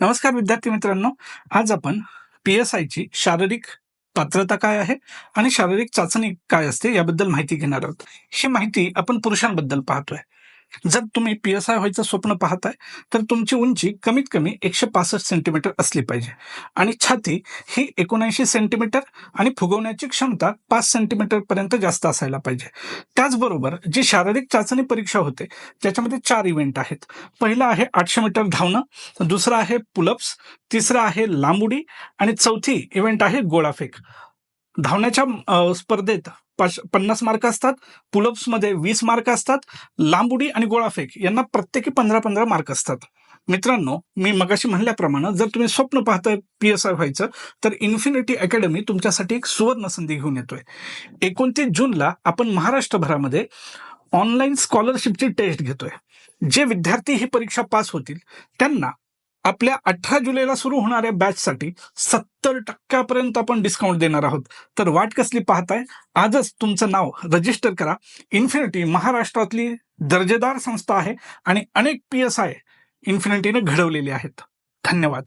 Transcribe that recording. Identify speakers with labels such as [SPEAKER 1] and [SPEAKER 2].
[SPEAKER 1] नमस्कार विद्यार्थी मित्रांनो आज आपण पी एस आयची शारीरिक पात्रता काय आहे आणि शारीरिक चाचणी काय असते याबद्दल माहिती घेणार आहोत. ही माहिती आपण पुरुषांबद्दल पाहतोय. जर तुम्ही पी एस आय व्हायचं स्वप्न पाहताय तर तुमची उंची कमीत कमी एकशे पासष्ट सेंटीमीटर असली पाहिजे. आणि छाती ही एकोणऐंशी सेंटीमीटर आणि फुगवण्याची क्षमता पाच सेंटीमीटर पर्यंत जास्त असायला पाहिजे. त्याचबरोबर जी शारीरिक चाचणी परीक्षा होते त्याच्यामध्ये चार इव्हेंट आहेत. पहिला आहे आठशे मीटर धावणं दुसरा आहे पुलअप्स तिसरा आहे लांबुडी आणि चौथी इव्हेंट आहे गोळाफेक. धावण्याच्या स्पर्धेत पन्नास मार्क असतात. पुलअप्समध्ये वीस मार्क असतात. लांब उडी आणि गोळाफेक यांना प्रत्येकी पंधरा पंधरा मार्क असतात. मित्रांनो मी मगाशी म्हणल्याप्रमाणे जर तुम्ही स्वप्न पाहताय पी एस आय व्हायचं तर इन्फिनिटी अकॅडमी तुमच्यासाठी एक सुवर्ण संधी घेऊन येतोय. एकोणतीस जूनला आपण महाराष्ट्रभरामध्ये ऑनलाईन स्कॉलरशिपची टेस्ट घेतोय. जे विद्यार्थी ही परीक्षा पास होतील त्यांना आपल्या अठरा जुलैला सुरू होणाऱ्या बॅचसाठी सत्तर टक्क्यापर्यंत आपण डिस्काउंट देणार आहोत. तर वाट कसली पाहताय? आजच तुमचं नाव रजिस्टर करा. इन्फिनिटी महाराष्ट्रातली दर्जेदार संस्था आहे आणि अनेक पी एस आय इन्फिनिटीने घडवलेली आहेत. धन्यवाद.